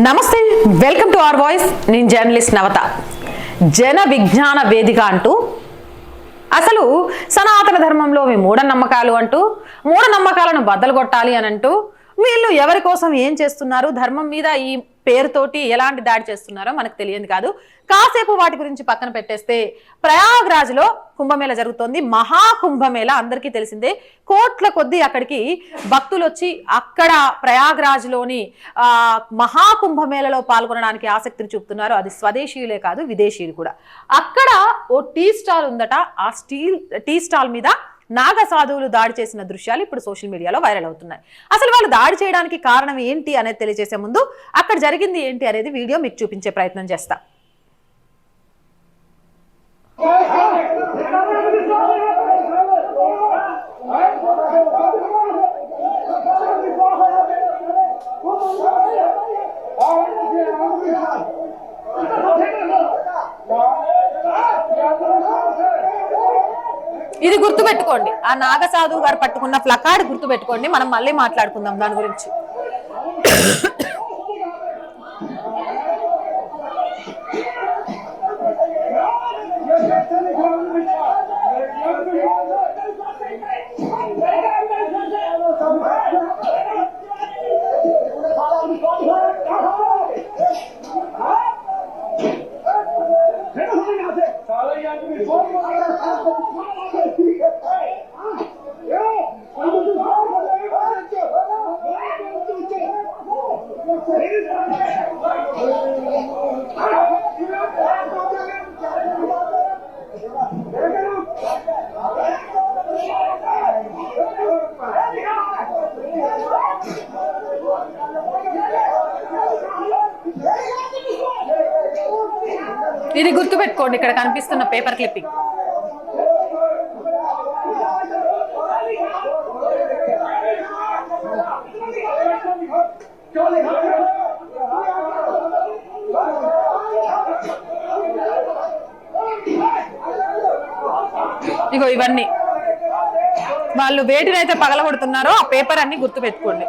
నమస్తే welcome to our voice. నేను journalist Navatha. Jana Vignana వేదిక అంటూ అసలు సనాతన ధర్మంలో మీ మూఢనమ్మకాలు అంటూ మూఢనమ్మకాలను బద్దలు కొట్టాలి అని అంటూ వీళ్ళు ఎవరి కోసం ఏం చేస్తున్నారు? ధర్మం మీద ఈ పేరుతోటి ఎలాంటి దాడి చేస్తున్నారో మనకు తెలియదు కాదు. కాసేపు వాటి గురించి పక్కన పెట్టేస్తే ప్రయాగ్రాజ్లో కుంభమేళ జరుగుతోంది. మహా కుంభమేళ అందరికీ తెలిసిందే. కోట్ల కొద్దీ అక్కడికి భక్తులు వచ్చి అక్కడ ప్రయాగ్రాజ్లోని ఆ మహా కుంభమేళలో పాల్గొనడానికి ఆసక్తిని చూపుతున్నారు. అది స్వదేశీయులే కాదు విదేశీయులు కూడా. అక్కడ ఓ టీ స్టాల్ ఉందట. ఆ స్టీల్ టీ స్టాల్ మీద నాగ సాధువులు దాడి చేసిన దృశ్యాలు ఇప్పుడు సోషల్ మీడియాలో వైరల్ అవుతున్నాయి. అసలు వాళ్ళు దాడి చేయడానికి కారణం ఏంటి అనేది తెలియజేసే ముందు అక్కడ జరిగింది ఏంటి అనేది వీడియో మీకు చూపించే ప్రయత్నం చేస్తా. ఇది గుర్తుపెట్టుకోండి. ఆ నాగసాధువు గారు పట్టుకున్న ఫ్లకార్డ్ గుర్తుపెట్టుకోండి. మనం మళ్ళీ మాట్లాడుకుందాం దాని గురించి. Thank you. ఇది గుర్తుపెట్టుకోండి ఇక్కడ కనిపిస్తున్న పేపర్ క్లిప్పింగ్ ఇగో ఇవన్నీ. వాళ్ళు వేటినైతే పగలగొడుతున్నారో ఆ పేపర్ అన్ని గుర్తుపెట్టుకోండి.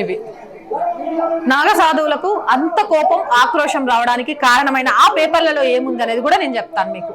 ఇవి. నాగ సాధువులకు అంత కోపం ఆక్రోశం రావడానికి కారణమైన ఆ పేపర్లలో ఏముంది అనేది కూడా నేను చెప్తాను మీకు.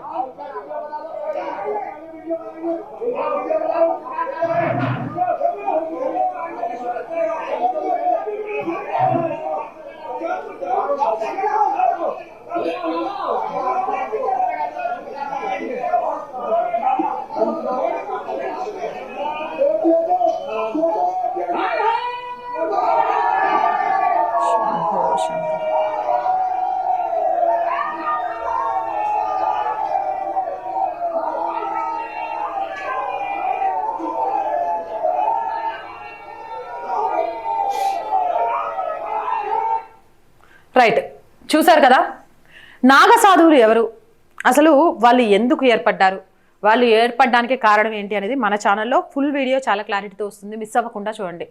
రైట్ చూశారు కదా? నాగసాధువులు ఎవరు? అసలు వాళ్ళు ఎందుకు ఏర్పడ్డారు? వాళ్ళు ఏర్పడడానికి కారణం ఏంటి అనేది మన ఛానల్లో ఫుల్ వీడియో చాలా క్లారిటీతో వస్తుంది. మిస్ అవ్వకుండా చూడండి.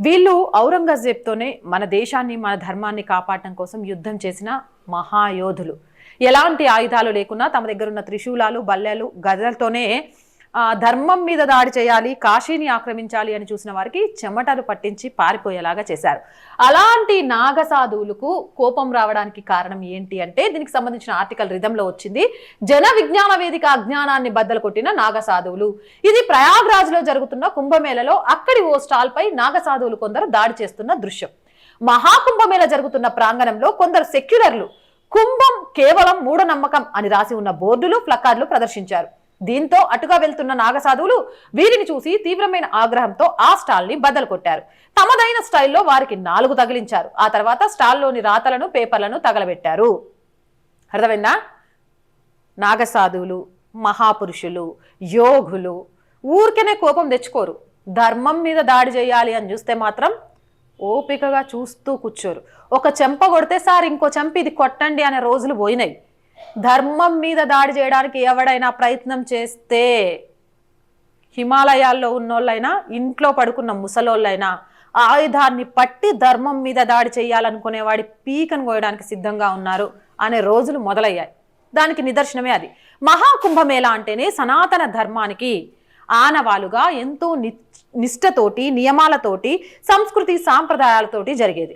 వీళ్ళు ఔరంగజేబ్తోనే మన దేశాన్ని మన ధర్మాన్ని కాపాడటం కోసం యుద్ధం చేసిన మహాయోధులు. ఎలాంటి ఆయుధాలు లేకున్నా తమ దగ్గర ఉన్న త్రిశూలాలు బల్లెలు గదలతోనే ధర్మం మీద దాడి చేయాలి కాశీని ఆక్రమించాలి అని చూసిన వారికి చెమటలు పట్టించి పారిపోయేలాగా చేశారు. అలాంటి నాగ సాధువులకు కోపం రావడానికి కారణం ఏంటి అంటే దీనికి సంబంధించిన ఆర్టికల్ రిధంలో వచ్చింది. జన విజ్ఞాన వేదిక అజ్ఞానాన్ని బద్దలు కొట్టిన నాగ సాధువులు ఇది ప్రయాగ్రాజ్లో జరుగుతున్న కుంభమేళలో అక్కడి ఓ స్టాల్ పై నాగ సాధువులు కొందరు దాడి చేస్తున్న దృశ్యం. మహాకుంభమేళ జరుగుతున్న ప్రాంగణంలో కొందరు సెక్యులర్లు కుంభం కేవలం మూఢనమ్మకం అని రాసి ఉన్న బోర్డులు ప్లకార్డులు ప్రదర్శించారు. దీంతో అటుగా వెళ్తున్న నాగసాధువులు వీరిని చూసి తీవ్రమైన ఆగ్రహంతో ఆ స్టాల్ని బదలు కొట్టారు తమదైన స్టైల్లో వారికి నాలుగు తగిలించారు. ఆ తర్వాత స్టాల్లోని రాతలను పేపర్లను తగలబెట్టారు. అర్థమైందా? నాగసాధువులు మహాపురుషులు యోగులు ఊరికనే కోపం తెచ్చుకోరు. ధర్మం మీద దాడి చేయాలి అని చూస్తే మాత్రం ఓపికగా చూస్తూ కూర్చోరు. ఒక చెంప కొడితే సార్ ఇంకో చెంప ఇది కొట్టండి అనే రోజులు పోయినాయి. ధర్మం మీద దాడి చేయడానికి ఎవడైనా ప్రయత్నం చేస్తే హిమాలయాల్లో ఉన్నోళ్ళైనా ఇంట్లో పడుకున్న ముసలోళ్ళైనా ఆయుధాన్ని పట్టి ధర్మం మీద దాడి చేయాలనుకునేవాడి పీకను కోయడానికి సిద్ధంగా ఉన్నారు అనే రోజులు మొదలయ్యాయి. దానికి నిదర్శనమే అది. మహాకుంభమేళ అంటేనే సనాతన ధర్మానికి ఆనవాలుగా ఎంతో ని నిష్టతోటి నియమాలతోటి సంస్కృతి సాంప్రదాయాలతోటి జరిగేది.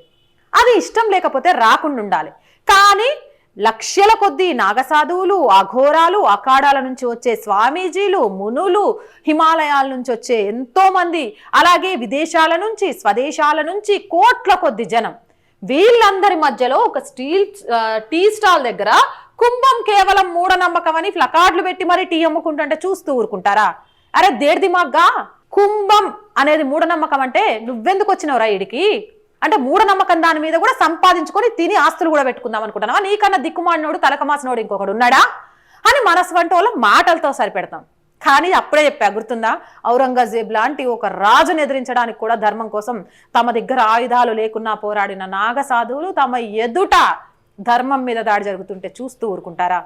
అది ఇష్టం లేకపోతే రాకుండా ఉండాలి. కానీ లక్షల కొద్దీ నాగసాధువులు అఘోరాలు అఖాడాల నుంచి వచ్చే స్వామీజీలు మునులు హిమాలయాల నుంచి వచ్చే ఎంతో మంది అలాగే విదేశాల నుంచి స్వదేశాల నుంచి కోట్ల కొద్ది జనం. వీళ్ళందరి మధ్యలో ఒక స్టీల్ టీ స్టాల్ దగ్గర కుంభం కేవలం మూఢనమ్మకం అని ప్లకార్డులు పెట్టి మరి టీ అమ్ముకుంటుంటే చూస్తూ ఊరుకుంటారా? అరే దేడిది మాగ్గా కుంభం అనేది మూఢనమ్మకం అంటే నువ్వెందుకు వచ్చినావు రా ఈడికి? అంటే మూఢనమ్మకం దాని మీద కూడా సంపాదించుకొని తిని ఆస్తులు కూడా పెట్టుకుందాం అనుకుంటున్నావా? నీకన్నా దిక్కుమాడినోడు తలకమాసినోడు ఇంకొకడు ఉన్నాడా? అని మనసు వంటి వాళ్ళ మాటలతో సరిపెడతాం. కానీ అప్పుడే చెప్పా గుర్తుందా? ఔరంగజేబ్ లాంటి ఒక రాజును ఎదిరించడానికి కూడా ధర్మం కోసం తమ దగ్గర ఆయుధాలు లేకున్నా పోరాడిన నాగసాధువులు తమ ఎదుట ధర్మం మీద దాడి జరుగుతుంటే చూస్తూ ఊరుకుంటారా?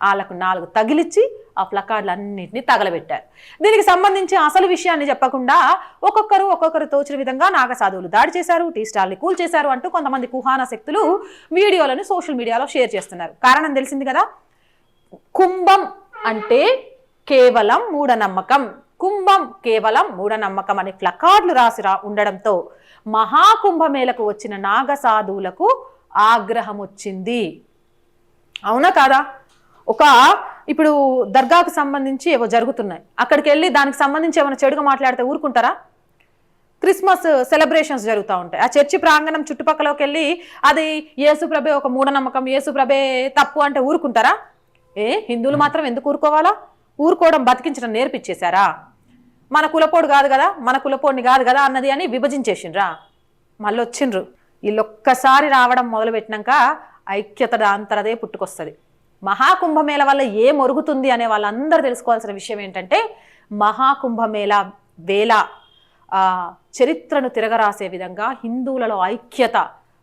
వాళ్ళకు నాలుగు తగిలిచ్చి ఆ ప్లకార్డులన్నింటినీ తగలబెట్టారు. దీనికి సంబంధించి అసలు విషయాన్ని చెప్పకుండా ఒక్కొక్కరు ఒక్కొక్కరు తోచిన విధంగా నాగసాధువులు దాడి చేశారు టీ స్టాల్ని కూల్ చేశారు అంటూ కొంతమంది కుహాన శక్తులు వీడియోలను సోషల్ మీడియాలో షేర్ చేస్తున్నారు. కారణం తెలిసింది కదా? కుంభం అంటే కేవలం మూఢనమ్మకం. కుంభం కేవలం మూఢనమ్మకం అనే ప్లకార్డులు రాసి రా ఉండడంతో మహాకుంభమేళకు వచ్చిన నాగసాధువులకు ఆగ్రహం వచ్చింది అవునా కాదా? ఒక ఇప్పుడు దర్గాకు సంబంధించి ఏవో జరుగుతున్నాయి. అక్కడికి వెళ్ళి దానికి సంబంధించి ఏమైనా చెడుగా మాట్లాడితే ఊరుకుంటారా? క్రిస్మస్ సెలబ్రేషన్స్ జరుగుతూ ఉంటాయి. ఆ చర్చి ప్రాంగణం చుట్టుపక్కలకి వెళ్ళి అది యేసుప్రభే ఒక మూఢనమ్మకం యేసుప్రభే తప్పు అంటే ఊరుకుంటారా? ఏ హిందువులు మాత్రం ఎందుకు ఊరుకోవాలా? ఊరుకోవడం బతికించడం నేర్పించేశారా మన కులపోడు కాదు కదా మన కులపోడిని కాదు కదా అన్నది అని విభజించేసిండ్రా. మళ్ళీ వచ్చిండ్రు వీళ్ళొక్కసారి రావడం మొదలుపెట్టినాక ఐక్యత అంతరదే పుట్టుకొస్తుంది. మహాకుంభమేళ వల్ల ఏం ఒరుగుతుంది అనే వాళ్ళందరూ తెలుసుకోవాల్సిన విషయం ఏంటంటే మహాకుంభమేళ వేళ చరిత్రను తిరగరాసే విధంగా హిందువులలో ఐక్యత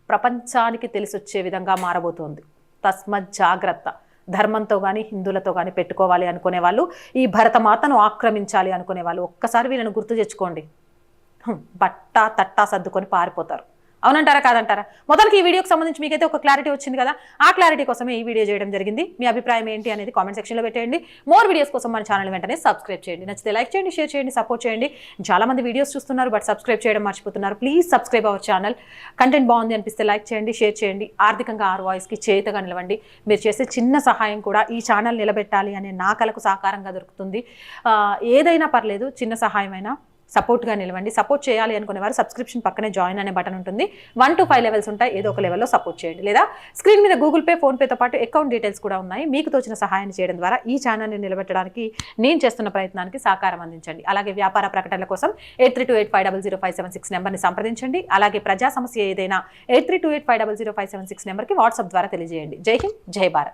ప్రపంచానికి తెలిసొచ్చే విధంగా మారబోతోంది. తస్మత్ జాగ్రత్త. ధర్మంతో కానీ హిందువులతో కానీ పెట్టుకోవాలి అనుకునే వాళ్ళు ఈ భరతమాతను ఆక్రమించాలి అనుకునే వాళ్ళు ఒక్కసారి వీళ్ళని గుర్తు తెచ్చుకోండి. బట్టా బట్ట తట్టా సర్దుకొని పారిపోతారు. అవునంటారా కాదంటారా? మొదటికి ఈ వీడియోకి సంబంధించి మీకైతే ఒక క్లారిటీ వచ్చింది కదా? ఆ క్లారిటీ కోసమే ఈ వీడియో చేయడం జరిగింది. మీ అభిప్రాయం ఏంటి అనేది కామెంట్ సెక్షన్లో పెట్టేయండి. మోర్ వీడియోస్ కోసం మన ఛానల్ వెంటనే సబ్స్క్రైబ్ చేయండి. నచ్చితే లైక్ చేయండి షేర్ చేయండి సపోర్ట్ చేయండి. చాలామంది వీడియోస్ చూస్తున్నారు బట్ సబ్స్క్రైబ్ చేయడం మర్చిపోతున్నారు. Please subscribe our channel content బాగుంది అనిపిస్తే లైక్ చేయండి షేర్ చేయండి. ఆర్థికంగా ఆర్ వాయిస్కి చేతగా నిలవండి. మీరు చేసే చిన్న సహాయం కూడా ఈ ఛానల్ నిలబెట్టాలి అనే నా కలకు సహకారంగా దొరుకుతుంది. ఏదైనా పర్లేదు చిన్న సహాయమైనా సపోర్ట్గా నిలవండి. సపోర్ట్ చేయాలి అనుకునే వారు సబ్స్క్రిప్షన్ పక్కనే జాయిన్ అనే బటన్ ఉంటుంది. వన్ టు ఫైవ్ లెవెల్స్ ఉంటాయి. ఏదో ఒక లెవెల్లో సపోర్ట్ చేయండి. లేదా స్క్రీన్ మీద గూగుల్ పే ఫోన్పేతో పాటు అకౌంట్ డీటెయిల్స్ కూడా ఉన్నాయి. మీకు తోచిన సహాయాన్ని చేయడం ద్వారా ఈ ఛానల్ని నిలబెట్టడానికి నేను చేస్తున్న ప్రయత్నానికి సహకారం అందించండి. అలాగే వ్యాపార ప్రకటనల కోసం eight three two eight five double zero five seven six నెంబర్ని సంప్రదించండి. అలాగే ప్రజా సమస్య ఏదైనా eight three two eight five double zero five seven six నెంబర్కి వాట్సాప్ ద్వారా తెలియజేయండి. జై హింద్ జై భారత్.